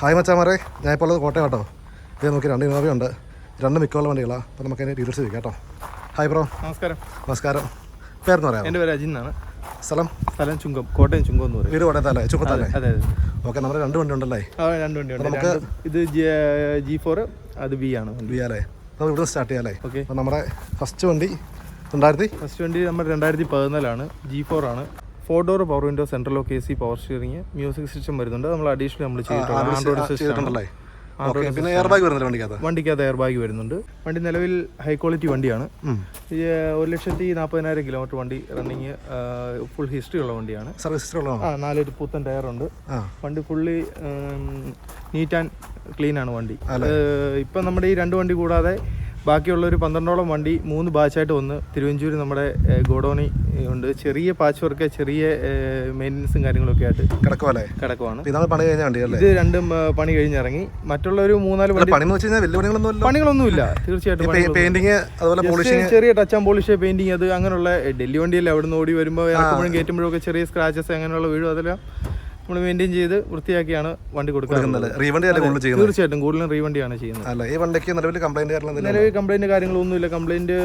Hi മച്ചാമാരെ ഞാൻ ഇപ്പോൾ ഉള്ളത് കോട്ടയം കേട്ടോ ഇതേ നോക്കി രണ്ട് ഇന്നോവയുണ്ട് രണ്ട് മിക്കുള്ള വണ്ടികളാണ് അപ്പോൾ നമുക്ക് അതിന്റെ ഡീറ്റെയിൽസ് ചോദിക്കാം കേട്ടോ. Hi bro. നമസ്കാരം. നമസ്കാരം. പേരെന്ന് പറയാം എന്റെ പേര് അജിൻ എന്നാണ്. സ്ഥലം? സ്ഥലം ചുങ്കം കോട്ടയം ചുങ്കം എന്ന് പറയും. വീട് കോട്ടയത്തല്ലേ? ചുപ്പത്തല്ലേ അതെ അതെ ഓക്കെ നമ്മുടെ രണ്ട് വണ്ടി ഉണ്ടല്ലേ? രണ്ട് രണ്ട് വണ്ടിയുണ്ട് നമുക്ക് ഇത് ജി ഫോർ അത് ബി ആണ് ബി ആല്ലേ നമുക്ക് ഇവിടെ സ്റ്റാർട്ട് ചെയ്യാം അല്ലേ? ഓക്കെ. നമ്മുടെ ഫസ്റ്റ് വണ്ടി രണ്ടായിരത്തി ഫസ്റ്റ് വണ്ടി നമ്മൾ രണ്ടായിരത്തി പതിനാലാണ് ജി ഫോർ ആണ്. Four door power window central lock A C power steering music system വരുന്നുണ്ട്. നമ്മൾ അഡീഷണൽ നമ്മൾ ചെയ്തിട്ടുണ്ട് ആൻഡ്രോയിഡ് സിസ്റ്റം പിന്നെ എയർ ബാഗ് വരുന്നില്ല വണ്ടിക്കകത്ത്? വണ്ടിക്കകത്ത് എയർ ബാഗ് വരുന്നുണ്ട്. വണ്ടി നിലവിൽ ഹൈ ക്വാളിറ്റി വണ്ടിയാണ്. ഈ ഒരു ലക്ഷത്തി നാൽപ്പതിനായിരം കിലോമീറ്റർ വണ്ടി റണ്ണിങ് ഫുൾ ഹിസ്റ്ററി ഉള്ള വണ്ടിയാണ്. സർവീസ് ഹിസ്റ്ററി ആ നാലൊരു പുത്തൻ ടയറുണ്ട് വണ്ടി ഫുള്ളി നീറ്റ് ആൻഡ് ക്ലീൻ ആണ് വണ്ടി. ഇപ്പം നമ്മുടെ ഈ രണ്ട് വണ്ടി കൂടാതെ ബാക്കിയുള്ള ഒരു പന്ത്രണ്ടോളം വണ്ടി മൂന്ന് ബാച്ചായിട്ട് വന്ന് തിരുവഞ്ചൂർ നമ്മുടെ ഗോഡോണി ഉണ്ട്. ചെറിയ പാച്ച് വർക്ക് ചെറിയ മെയിന്റനൻസും കാര്യങ്ങളൊക്കെ ആയിട്ട് കിടക്കുമല്ലേ കിടക്കുവാണ്. പണി കഴിഞ്ഞ വണ്ടി ഇത് രണ്ടും പണി കഴിഞ്ഞിറങ്ങി. മറ്റുള്ള ഒരു മൂന്നാൽ വണ്ടി പണി പണികളൊന്നുമില്ല തീർച്ചയായിട്ടും പെയിന്റിങ് അതുപോലെ പോളിഷിംഗ് ചെറിയ ടച്ച് ആൻഡ് പോളിഷ് പെയിന്റിങ് അത് അങ്ങനെയുള്ള ഡെല്ലി വണ്ടിയല്ലേ അവിടുന്ന് ഓടി വരുമ്പോൾ ഇറക്കുമ്പോഴും കയറ്റുമ്പോഴും ഒക്കെ ചെറിയ സ്ക്രാച്ചസ് അങ്ങനെയുള്ള വീഴും അതെല്ലാം നമ്മൾ മെയിന്റെയിൻ ചെയ്ത് വൃത്തിയാക്കിയാണ് വണ്ടി കൊടുക്കുന്നത്. തീർച്ചയായിട്ടും കൂടുതലും റീവണ്ടിയാണ് ചെയ്യുന്നത്. ഈ വണ്ടിക്ക് നിലവിൽ കംപ്ലൈന്റ് നിലവിൽ കംപ്ലൈന്റ് കാര്യങ്ങളൊന്നുമില്ല. കംപ്ലൈന്റ്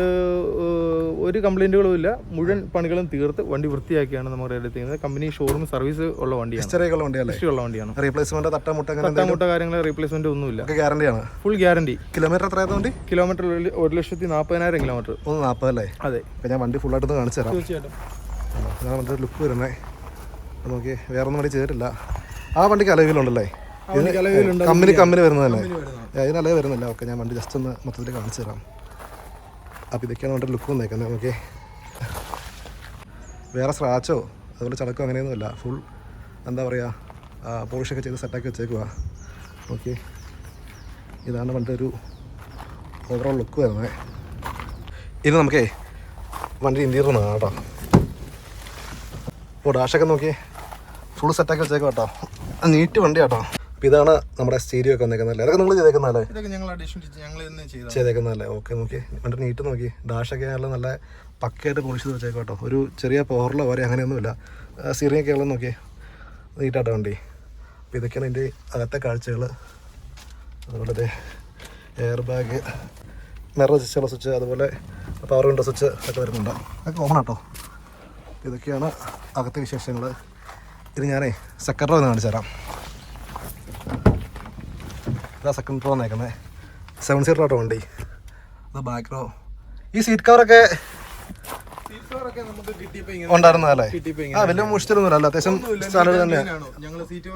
ഒരു കംപ്ലൈന്റുകളും ഇല്ല. മുഴുവൻ പണികളും തീർത്ത് വണ്ടി വൃത്തിയാക്കിയാണ് നമ്മൾ എടുത്തിരിക്കുന്നത് കമ്പനി ഷോറൂം സർവീസ് ഉള്ള വണ്ടിയാണ്. ഉള്ള വണ്ടിയാണ്. റീപ്ലേസ്മെന്റ് തട്ടമുട്ട കാര്യങ്ങൾ റീപ്ലേസ്മെന്റ് ഒന്നുമില്ല. ഒക്കെ ഗ്യാരണ്ടി ആണ്. ഫുൾ ഗ്യാരണ്ടി കിലോമീറ്റർ എത്ര വണ്ടി? കിലോമീറ്റർ ഒരു ലക്ഷത്തി നാൽപ്പതിനായിരം കിലോമീറ്റർ ഒന്ന് നാൽപ്പത് അല്ലേ അതെ ഞാൻ വണ്ടി ഫുൾ ആയിട്ട് കാണിച്ചു തരാം. തീർച്ചയായിട്ടും. ലുക്ക് വരുന്നത്. നോക്കി വേറെ ഒന്നും വണ്ടി ചെയ്തിട്ടില്ല. ആ വണ്ടിക്ക് അലവിലുണ്ടല്ലേ. കമ്പനി കമ്പനി വരുന്നതല്ലേ ഇതിന് അലവ് വരുന്നില്ല. ഓക്കെ ഞാൻ വണ്ടി ജസ്റ്റ് ഒന്ന് മൊത്തത്തിൽ കാണിച്ചു തരാം. അപ്പോൾ ഇതൊക്കെയാണ് വണ്ടി ലുക്ക് വന്നേക്കുന്നത് നോക്കി. വേറെ സ്ക്രാച്ചോ അതുപോലെ ചടക്കോ അങ്ങനെയൊന്നുമില്ല. ഫുൾ എന്താ പറയുക പോളിഷൊക്കെ ചെയ്ത് സെറ്റാക്കി വെച്ചേക്കുക ഓക്കെ ഇതാണ് വണ്ടി ഒരു ഓവറോൾ ലുക്ക് വരുന്നത്. ഇത് നമുക്കേ വണ്ടി ആണ് കേട്ടോ. ഓ ഡാഷൊക്കെ നോക്കിയേ ഫുൾ സെറ്റാക്കി വെച്ചേക്കും കേട്ടോ. നീറ്റ് വണ്ടി കേട്ടോ. അപ്പോൾ ഇതാണ് നമ്മുടെ സ്റ്റീരിയോ ഒക്കെ വന്നേക്കുന്നതല്ലേ? അതൊക്കെ നിങ്ങൾ ചെയ്തേക്കുന്നതല്ലേ? ചെയ്തേക്കുന്നതല്ലേ? ഓക്കെ നോക്കി. വണ്ടി നീറ്റ് നോക്കി. ഡാഷൊക്കെ ആയാലും നല്ല പക്കയായിട്ട് പോളിഷ് ചെയ്ത് വെച്ചേക്കും കേട്ടോ. ഒരു ചെറിയ പവറിലോ വരെ അങ്ങനെയൊന്നുമില്ല. സിറിയൊക്കെ ആയാലും നോക്കി. നീറ്റാട്ടോ വണ്ടി. അപ്പോൾ ഇതൊക്കെയാണ് എന്റെ അകത്തെ കാഴ്ചകൾ അതുപോലെ എയർ ബാഗ് മിറർ സ്വിച്ചുള്ള സ്വിച്ച് അതുപോലെ പവർ വിൻഡോ സ്വിച്ച് ഒക്കെ വരുന്നുണ്ട്. അതൊക്കെ ഓണാട്ടോ. ആട്ടോ ഇതൊക്കെയാണ് അകത്തെ വിശേഷങ്ങൾ ഇത് ഞാനേ സെക്കൻഡ് റോ ഒന്ന് കാണിച്ചു തരാം. ഇതാ സെക്കൻഡ് റോ വന്നേക്കുന്നത് സെവൻ സീറ്റർ ആട്ടോ വണ്ടി. ഇത് ബാക്ക് റോ ഈ സീറ്റ് കവറൊക്കെ ഉണ്ടായിരുന്നല്ലേ ആ വലിയ മുഷിച്ചിട്ടൊന്നുമില്ല അല്ല അത്യാവശ്യം സ്റ്റാൻഡേർഡ് തന്നെയാണ്? സീറ്റ്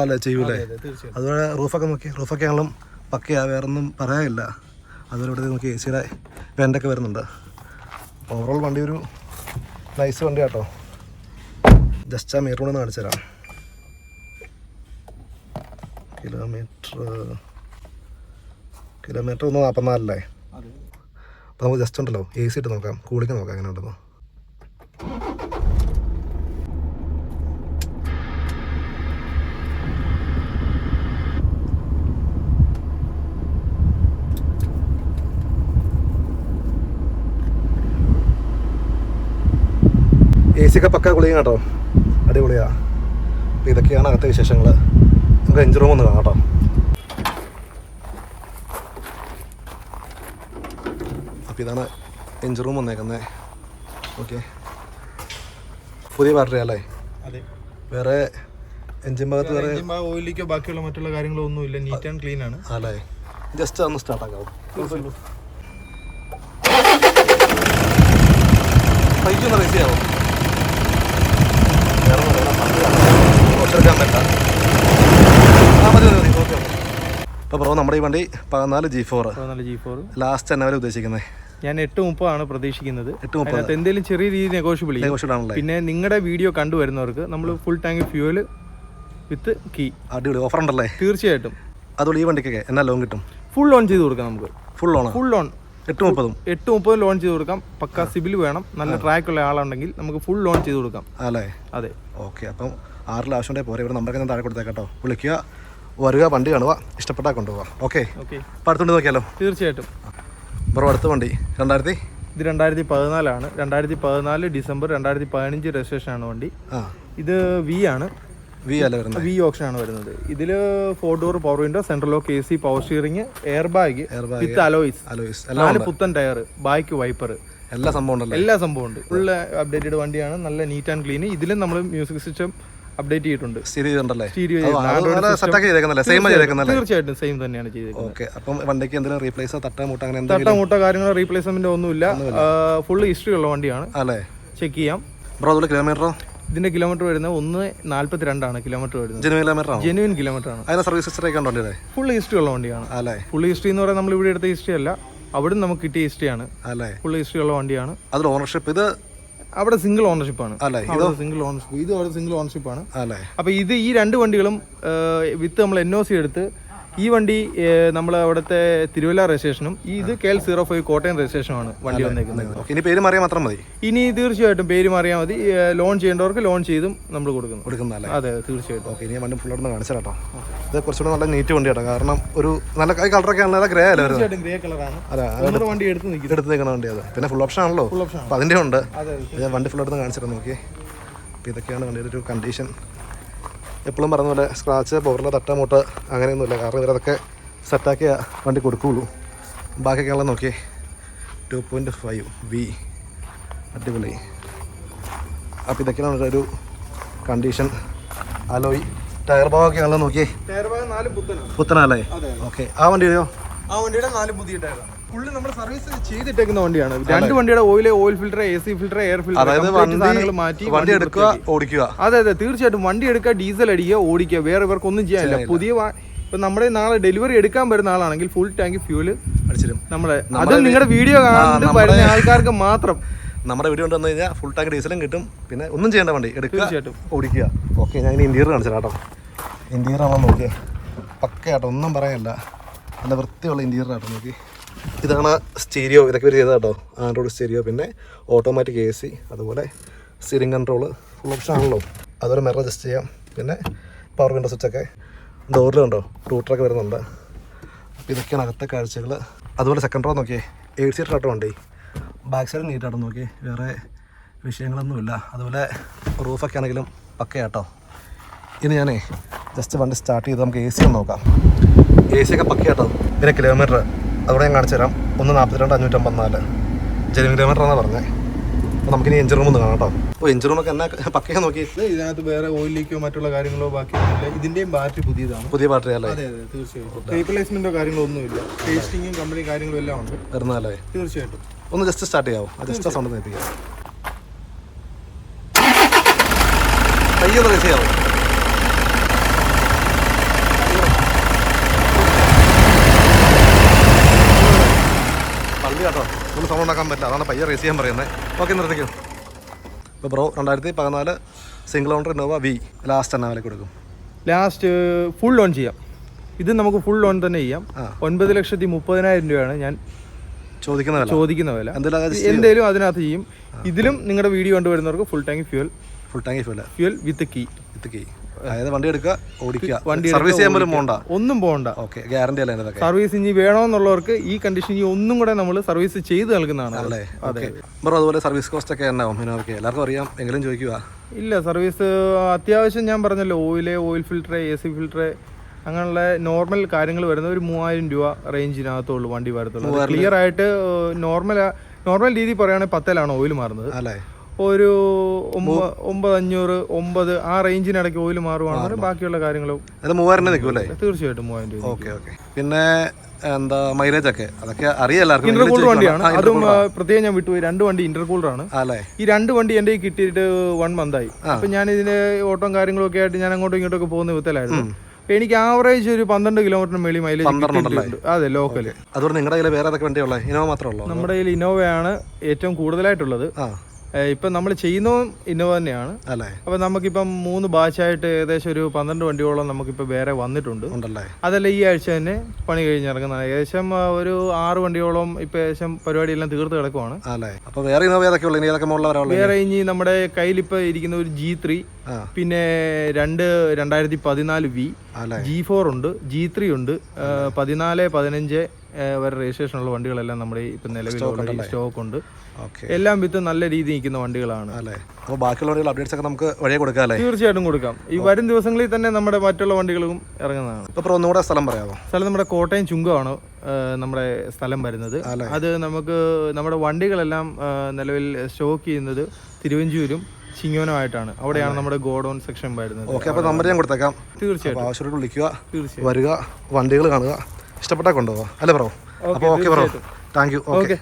അല്ലേ ചെയ്യൂലേ? അതെ അതുപോലെ റൂഫൊക്കെ നോക്കി. റൂഫൊക്കെ ആണെങ്കിലും പക്കയാ വേറെ ഒന്നും പറയാനില്ല. അതുപോലെ ഇവിടെ നോക്കി എ സിയുടെ വെന്റൊക്കെ വരുന്നുണ്ട്. ഓവറോൾ വണ്ടി ഒരു നൈസ് വണ്ടി കേട്ടോ ജസ്റ്റ് ആ മീറ്റർ കൂടെ ഒന്ന് കാണിച്ചു തരാം. കിലോമീറ്റർ കിലോമീറ്റർ ഒന്ന് നാൽപ്പത്തിനാലല്ലേ അപ്പോൾ നമുക്ക് ജസ്റ്റ് ഉണ്ടല്ലോ എ സി ഇട്ട് നോക്കാം കൂളിക്ക് നോക്കാം എങ്ങനെ ഉണ്ടെന്ന്. എ സി ഒക്കെ പക്ക കുളിയും കേട്ടോ. അടിപൊളിയാ. അപ്പോൾ ഇതൊക്കെയാണ് അകത്തെ വിശേഷങ്ങൾ നമുക്ക് എഞ്ചിൻ റൂം ഒന്ന് കാണാം അപ്പം അപ്പോൾ ഇതാണ് എഞ്ചിൻ റൂം വന്നേക്കുന്നത് ഓക്കെ. പുതിയ ബാറ്ററി അല്ലേ? വേറെ എഞ്ചിൻ ഭാഗത്ത് വേറെ ഓയിലിക്കോ ബാക്കിയുള്ള മറ്റുള്ള കാര്യങ്ങളോ ഒന്നും ഇല്ല നീറ്റ് ആൻഡ് ക്ലീൻ ആണ്. അല്ലേ? ജസ്റ്റ് ഒന്ന് സ്റ്റാർട്ട് ആക്കാം ബൈക്ക് ഒന്ന് റേസ് ചെയ്യാമോ വേറെ ഒന്നും വേണ്ട, പണ്ട് കാണാം. കുറച്ചെടുക്കാൻ പറ്റാം ആ മതി മതി മതി ഓക്കെ അപ്പോൾ ബ്രോ നമ്മുടെ ഈ വണ്ടി പതിനാല് ജി ഫോർ പതിനാല് ജി ഫോർ ലാസ്റ്റ് എന്നാ ഉദ്ദേശിക്കുന്നത് ഞാൻ എട്ട് മുപ്പതാണ് പ്രതീക്ഷിക്കുന്നത്. എട്ട് മുപ്പത്. അതിനകത്ത് എന്തെങ്കിലും ചെറിയ രീതിയിൽ നെഗോഷ്യബിൾ പിന്നെ നിങ്ങളുടെ വീഡിയോ കണ്ടുവരുന്നവർക്ക് നമ്മൾ full tank fuel with key അടിപൊളി. ഓഫർ ഉണ്ടല്ലേ? തീർച്ചയായിട്ടും. അതുകൊണ്ട് ഈ വണ്ടിക്കൊക്കെ എന്നാ ലോൺ കിട്ടും? ഫുൾ ലോൺ ചെയ്ത് കൊടുക്കാം നമുക്ക്. ഫുൾ ലോൺ ഫുൾ ലോൺ എട്ട് മുപ്പതും? എട്ട് മുപ്പതും ലോൺ ചെയ്ത് കൊടുക്കാം. പക്ക സിബിൽ വേണം. നല്ല ട്രാക്ക് ഉള്ള ആളുണ്ടെങ്കിൽ നമുക്ക് ഫുൾ ലോൺ ചെയ്ത് കൊടുക്കാം. അല്ലേ അതെ. ഓക്കെ അപ്പം ആറിൽ ആവശ്യമുണ്ടെങ്കിൽ പോരെ. ഇവിടെ നമ്പറൊക്കെ ഞാൻ താഴെ കൊടുത്തേക്കാട്ടോ വിളിക്കുക. വരിക വണ്ടി കാണുക ഇഷ്ടപ്പെട്ടാൽ കൊണ്ടുപോകാം ഓക്കെ ഓക്കെ അപ്പം അടുത്തുകൊണ്ട് നോക്കിയാലോ? തീർച്ചയായിട്ടും. ബ്രോ അടുത്ത വണ്ടി. രണ്ടായിരത്തി? ഇത് രണ്ടായിരത്തി പതിനാലാണ് രണ്ടായിരത്തി പതിനാല് ഡിസംബർ രണ്ടായിരത്തി പതിനഞ്ച് രജിസ്ട്രേഷൻ ആണ് വണ്ടി. ആ. ഇത് വി ആണ്. വി അല്ല വരുന്നത്? വി ഓപ്ഷൻ ആണ് വരുന്നത്. ഇതിൽ four door power window central lock A C power steering air bag with alloys alloys നാല് പുത്തൻ ടയർ ബാക്ക് വൈപ്പർ എല്ലാ സംഭവം എല്ലാ സംഭവം ഉണ്ട്. ഫുള്ള് അപ്ഡേറ്റഡ് വണ്ടിയാണ്. നല്ല നീറ്റ് ആൻഡ് ക്ലീൻ ഇതിലും നമ്മൾ മ്യൂസിക് സിസ്റ്റം അപ്ഡേറ്റ് ചെയ്തിട്ടുണ്ട്. സ്റ്റീരിയോ ഉണ്ടല്ലേ സെറ്റാക്കി ചെയ്തേക്കുന്നല്ലേ സെയിം ചെയ്തേക്കുന്നല്ലേ തീർച്ചയായിട്ടും സെയിം തന്നെയാണ് ചെയ്തേക്കുന്നത്. ഓക്കെ അപ്പം വണ്ടിക്ക് എന്തെങ്കിലും റീപ്ലേസോ തട്ട മുട്ട അങ്ങനെ എന്തെങ്കിലും തട്ട മുട്ട കാര്യങ്ങളോ റീപ്ലേസ്മെന്റ് ഒന്നുമില്ല. ഫുൾ ഹിസ്റ്ററി ഉള്ള വണ്ടിയാണ്. അല്ലേ? ചെക്ക് ചെയ്യാം. ബ്രോ അതുപോലെ കിലോമീറ്ററോ ഇതിന്റെ കിലോമീറ്റർ വരുന്നത് ഒന്ന് നാല്പത്തി രണ്ടാണ് കിലോമീറ്റർ വരുന്നത് ജെനുവിൻ കിലോമീറ്റർ ജെനുവിൻ കിലോമീറ്റർ ആണ്. അതിന് സർവീസ് ഹിസ്റ്ററി ഒക്കെ ഉണ്ടോ ഫുൾ ഹിസ്റ്ററി ഉള്ള വണ്ടിയാണ്. അല്ലേ? ഫുൾ ഹിസ്റ്ററി എന്ന് പറയുന്നത് നമ്മൾ ഇവിടെ എടുത്ത ഹിസ്റ്ററി അല്ല. അവിടെ നമുക്ക് കിട്ടിയ ഹിസ്റ്ററിയാണ് അല്ലേ? ഫുൾ ഹിസ്റ്ററി ഉള്ള വണ്ടിയാണ്. അതിൽ ഓണർഷിപ്പ് ഇത് അവിടെ സിംഗിൾ ഓണർഷിപ്പ് ആണ്. സിംഗിൾ ഓണർഷിപ്പ് ഇത്? അവിടെ സിംഗിൾ ഓണർഷിപ്പ് ആണ്. അല്ലേ? അപ്പോൾ ഇത് ഈ രണ്ട് വണ്ടികളും വിത്ത് നമ്മൾ എൻ ഒ സി എടുത്ത് ഈ വണ്ടി നമ്മൾ അവിടുത്തെ തിരുവല്ല രജിസ്ട്രേഷനും ഈ ഇത് K L zero five Kottayam രജിസ്ട്രേഷനുമാണ് വണ്ടി വന്നേക്കുന്നത്. ഇനി പേര് മാറിയാൽ മാത്രം മതി. ഇനി തീർച്ചയായിട്ടും പേര് മാറിയാൽ മതി. ലോൺ ചെയ്യേണ്ടവർക്ക് ലോൺ ചെയ്തും നമ്മൾ കൊടുക്കുന്നു. കൊടുക്കുന്നതല്ലേ? അതെ തീർച്ചയായിട്ടും. ഓക്കെ ഇനി വണ്ടി ഫുള്ളോട് കാണിച്ചു കേട്ടോ. ഇത് കുറച്ചുകൂടെ നല്ല നീറ്റ് വണ്ടി കേട്ടോ. കാരണം ഒരു നല്ല കളറൊക്കെ നല്ല ഗ്രേ അല്ലേ ഗ്രേ കളറാണ് അതെ വണ്ടി എടുത്ത് എടുത്ത് നിൽക്കുന്ന വണ്ടി അതെ. പിന്നെ ഫുൾ ഓപ്ഷൻ ആണല്ലോ. അപ്പോൾ അതിന്റെ ഉണ്ട്. വണ്ടി ഫുള്ളോട് കാണിച്ചിട്ട് നോക്കി അപ്പോൾ ഇതൊക്കെയാണ് വണ്ടിയുടെ ഒരു കണ്ടീഷൻ എപ്പോഴും പറഞ്ഞ പോലെ സ്ക്രാച്ച് പവറിൽ തട്ട മുട്ട അങ്ങനെയൊന്നുമില്ല. കാരണം ഇവരതൊക്കെ സെറ്റാക്കിയ വണ്ടി കൊടുക്കുകയുള്ളൂ. ബാക്കിയൊക്കെ ബാക്കിയൊക്കെയുള്ള നോക്കിയേ ടു പോയിന്റ് ഫൈവ് വി അടിപൊളി. അപ്പോൾ ഇതൊക്കെയാണ് ഒരു കണ്ടീഷൻ അലോയി ടയർ ഭാഗമൊക്കെയാണല്ലോ നോക്കിയേ ടയർ ഭാഗം നാല് പുത്തനാണ്. ഓക്കെ ആ വണ്ടിയോ ആ വണ്ടിയുടെ നാല് പുതിയ ടയറാണ് ഫുള്ള് നമ്മൾ സർവീസ് ചെയ്തിട്ടേക്കുന്ന വണ്ടിയാണ്. രണ്ട് വണ്ടിയുടെ oil oil filter A C filter air സാധനങ്ങൾ മാറ്റി വണ്ടി എടുക്കുക ഓടിക്കുക. അതെ അതെ തീർച്ചയായിട്ടും വണ്ടി എടുക്കുക ഡീസൽ അടിക്കുക ഓടിക്കുക. വേറെ ഇവർക്കൊന്നും ചെയ്യാനില്ല. പുതിയ ഇപ്പൊ നമ്മുടെ നാളെ ഡെലിവറി എടുക്കാൻ വരുന്ന ആളാണെങ്കിൽ ഫുൾ ടാങ്ക് ഫ്യൂൽ അടിച്ചിരും നമ്മളെ അത് നിങ്ങളുടെ വീഡിയോ കണ്ട് വരുന്ന ആൾക്കാർക്ക് മാത്രം. നമ്മുടെ വീഡിയോ കൊണ്ടുവന്നു കഴിഞ്ഞാൽ ഫുൾ ടാങ്ക് ഡീസലും കിട്ടും. പിന്നെ ഒന്നും ചെയ്യേണ്ട വണ്ടി. എടുക്കുക ഓടിക്കുക. ഓക്കെ ഞാൻ ഇനി ഇന്റീരിയർ കാണിച്ചു കേട്ടോ. ഇന്റീരിയർ ആണോ നോക്കിയേ. പക്കയാട്ടോ ഒന്നും പറയാനില്ല നല്ല വൃത്തിയുള്ള ഇന്റീരിയർ ആട്ടോ നോക്കി. ഇതാണ് സ്റ്റീരിയോ ഇതൊക്കെ ഇവർ ചെയ്തത് കേട്ടോ ആൻഡ്രോയിഡ് സ്റ്റീരിയോ പിന്നെ ഓട്ടോമാറ്റിക് എ സി അതുപോലെ സ്റ്റിയറിംഗ് കൺട്രോൾ ഫുൾ ഓപ്ഷൻ ആണല്ലോ. അതുപോലെ മിറർ അഡ്ജസ്റ്റ് ചെയ്യാം. പിന്നെ പവർ വിൻഡോ സ്വിച്ചൊക്കെ ഡോറിലുണ്ടോ റൂട്ടറൊക്കെ വരുന്നുണ്ട്. അപ്പോൾ ഇതൊക്കെയാണ് അകത്തെ കാഴ്ചകൾ അതുപോലെ സെക്കൻഡ് റോ നോക്കിയേ. എയ്റ്റ് സീറ്റർ ആട്ടോ വണ്ടി ബാക്ക് സൈഡ് നീറ്റാട്ടോ നോക്കി വേറെ വിഷയങ്ങളൊന്നുമില്ല. അതുപോലെ റൂഫൊക്കെ ആണെങ്കിലും പക്കയാട്ടോ. ഇനി ഞാനേ ജസ്റ്റ് വണ്ടി സ്റ്റാർട്ട് ചെയ്ത് നമുക്ക് എ സി ഒന്ന് നോക്കാം. എ സി ഒക്കെ പക്കയാട്ടോ. പിന്നെ കിലോമീറ്റർ അതുകൂടെ ഞാൻ കാണിച്ചു തരാം. ഒന്ന് നാൽപ്പത്തിരണ്ട് അഞ്ഞൂറ്റമ്പത്തിനാല്. ജനുവൻ കിലോമീറ്റർ എന്നാണ് പറഞ്ഞത് അപ്പോൾ നമുക്കിനി എഞ്ചിൻ റൂം ഒന്ന് കാണാം കേട്ടോ. അപ്പോൾ എഞ്ചിൻ റൂമൊക്കെ എന്നാ പക്കയാ നോക്കി. ഇതിനകത്ത് വേറെ ഓയിൽ ലീക്കോ മറ്റുള്ള കാര്യങ്ങളോ ബാക്കിയൊന്നുമില്ല. ഇതിന്റെയും ബാറ്ററി പുതിയതാണ്. പുതിയ ബാറ്ററി അല്ലേ? അതെ അതെ തീർച്ചയായിട്ടും. റീപ്ലേസ്മെന്റോ കാര്യങ്ങളോ ഒന്നുമില്ല. ടേസ്റ്റിങ്ങും കമ്പനി കാര്യങ്ങളും എല്ലാം ഉണ്ട്. വരുന്നതല്ലേ? തീർച്ചയായിട്ടും. ഒന്ന് ജസ്റ്റ് സ്റ്റാർട്ട് ചെയ്യാമോ ജസ്റ്റ് സൗണ്ട് എത്തിക്കാം കയ്യൊന്ന് റേസ് ചെയ്യാമോ പള്ളി കേട്ടോ ഉണ്ടാക്കാൻ പറ്റില്ല. അതാണ് പയ്യെ റേസ് ചെയ്യാൻ പറയുന്നത് ഓക്കെ നിർത്തിക്കും. ഇപ്പോൾ ബ്രോ രണ്ടായിരത്തി പതിനാല് single owner Innova V last എന്നാ വില കൊടുക്കും. ലാസ്റ്റ് ഫുൾ ലോൺ ചെയ്യാം. ഇത് നമുക്ക് ഫുൾ ലോൺ തന്നെ ചെയ്യാം. ഒൻപത് ലക്ഷത്തി മുപ്പതിനായിരം രൂപയാണ് ഞാൻ ചോദിക്കുന്ന ചോദിക്കുന്ന വില. എന്തെങ്കിലും എന്തേലും അതിനകത്ത് ചെയ്യും. ഇതിലും നിങ്ങളുടെ video കണ്ടുവരുന്നവർക്ക് full tank fuel full tank fuel fuel with key എത്തിക്കേ അതായത് വണ്ടി എടുക്കുക ഓടിക്കുക. വണ്ടി സർവീസ് ചെയ്യാൻ പോലും പോകണ്ട ഒന്നും പോകണ്ട ഓക്കെ ഗ്യാരണ്ടി അല്ലേ ഇതൊക്കെ സർവീസ് ഇനി വേണമെന്നുള്ളവർക്ക് ഈ കണ്ടീഷൻ ഇനി ഒന്നും കൂടെ നമ്മൾ സർവീസ് ചെയ്ത് നൽകുന്നതാണ്. അല്ലേ? അതെ ബ്രോ അതുപോലെ സർവീസ് കോസ്റ്റ് ഒക്കെ ഉണ്ടാവും ഇനോവയ്ക്ക് എല്ലാവർക്കും അറിയാം. എങ്കിലും ചോദിക്കുക. ഇല്ല സർവീസ് അത്യാവശ്യം ഞാൻ പറഞ്ഞല്ലോ oil oil filter A C filter അങ്ങനെയുള്ള നോർമൽ കാര്യങ്ങൾ വരുന്ന ഒരു മൂവായിരം രൂപ റേഞ്ചിനകത്തുള്ളൂ വണ്ടി വരത്തുള്ളൂ. ക്ലിയർ ആയിട്ട് നോർമൽ നോർമൽ രീതി പറയുകയാണെങ്കിൽ പത്തലാണ് ഓയിൽ മാറുന്നത്. അല്ലേ? ഒരു ഒമ്പ- ഒമ്പത് അഞ്ഞൂറ് ഒമ്പത് ആ റേഞ്ചിനിടയ്ക്ക് ഓയിൽ മാറുവാണെങ്കിൽ ബാക്കിയുള്ള കാര്യങ്ങളും അത് മൂവായിരം രൂപ നിൽക്കുമല്ലേ? തീർച്ചയായിട്ടും മൂവായിരം രൂപ ഓക്കെ ഓക്കെ. പിന്നെ എന്താ മൈലേജ് ഒക്കെ? അതൊക്കെ അറിയാം എല്ലാവർക്കും. ഇന്റർകൂളർ വണ്ടിയാണ്. അതും പ്രത്യേകം ഞാൻ വിട്ടുപോയി. രണ്ട് വണ്ടി ഇന്റർകൂളർ ആണ്. ഈ രണ്ട് വണ്ടി എന്റെ കിട്ടിയിട്ട് വൺ മന്ത് ആയി. അപ്പൊ ഞാൻ ഇതിന് ഓട്ടം കാര്യങ്ങളും ഒക്കെ ആയിട്ട് ഞാൻ അങ്ങോട്ടും ഇങ്ങോട്ടും ഒക്കെ പോകുന്ന വിധത്തിലായിരുന്നു. എനിക്ക് ആവറേജ് ഒരു പന്ത്രണ്ട് കിലോമീറ്ററിന് മേളിൽ മൈലേജ് അതെ ലോക്കൽ അതുകൊണ്ട് നിങ്ങളുടെ കയ്യിൽ വേറെ ഏതൊക്കെ വണ്ടിയുള്ളത് ഇനോവ മാത്രമേ ഉള്ളൂ? നമ്മുടെ കയ്യിൽ ഇനോവയാണ് ഏറ്റവും കൂടുതലായിട്ടുള്ളത്. ഇപ്പം നമ്മൾ ചെയ്യുന്നതും ഇന്നോവ തന്നെയാണ്. അല്ലേ? അപ്പോൾ നമുക്കിപ്പം മൂന്ന് ബാച്ചായിട്ട് ഏകദേശം ഒരു പന്ത്രണ്ട് വണ്ടിയോളം നമുക്കിപ്പോൾ വേറെ വന്നിട്ടുണ്ട്. ഉണ്ടല്ലേ? അതല്ല ഈ ആഴ്ച തന്നെ പണി കഴിഞ്ഞിറങ്ങുന്നതാണ് ഏകദേശം ഒരു ആറ് വണ്ടിയോളം ഇപ്പൊ ഏകദേശം പരിപാടിയെല്ലാം തീർത്ത് കിടക്കുവാണ്. അല്ലേ? അപ്പോൾ വേറെ ഇന്നോവ ഏതൊക്കെ ഇനി ഏതൊക്കെ വേറെ ഇനി നമ്മുടെ കയ്യിലിപ്പോൾ ഇരിക്കുന്ന ഒരു ജി ത്രീ. പിന്നെ രണ്ട് രണ്ടായിരത്തി പതിനാല് വി ജി ഫോർ ഉണ്ട് ജി ത്രീ ഉണ്ട്. പതിനാല് പതിനഞ്ച് വരെ രജിസ്ട്രേഷൻ ഉള്ള വണ്ടികളെല്ലാം നമ്മുടെ ഇപ്പം നിലവിൽ സ്റ്റോക്ക് ഉണ്ട്. എല്ലാം വിത്ത് നല്ല രീതിയിൽ നിൽക്കുന്ന വണ്ടികളാണ്. അപ്പോൾ ബാക്കിയുള്ള അപ്ഡേറ്റ്സ് ഒക്കെ നമുക്ക് വഴിയെ കൊടുക്കാം അല്ലേ? തീർച്ചയായിട്ടും കൊടുക്കാം. ഈ വരും ദിവസങ്ങളിൽ തന്നെ നമ്മുടെ മറ്റുള്ള വണ്ടികളും ഇറങ്ങുന്നതാണ്. ഒന്നുകൂടെ സ്ഥലം പറയാമോ? സ്ഥലം നമ്മുടെ കോട്ടയം ചുങ്കമാണ് നമ്മുടെ സ്ഥലം വരുന്നത്. അത് നമുക്ക് നമ്മുടെ വണ്ടികളെല്ലാം നിലവിൽ സ്റ്റോക്ക് ചെയ്യുന്നത് തിരുവഞ്ചൂരും ചിങ്ങവനമായിട്ടാണ്. അവിടെയാണ് നമ്മുടെ ഗോഡൗൺ സെക്ഷൻ വരുന്നത്. ഓക്കെ അപ്പോൾ നമ്പർ ഞാൻ കൊടുത്തേക്കാം. തീർച്ചയായിട്ടും. ആവശ്യമായിട്ട് വിളിക്കുക തീർച്ചയായും വരിക വണ്ടികൾ കാണുക ഇഷ്ടപ്പെട്ടാൽ കൊണ്ടുപോകാം അല്ലേ ബ്രോ? അപ്പോൾ okay bro. Thank you. Okay.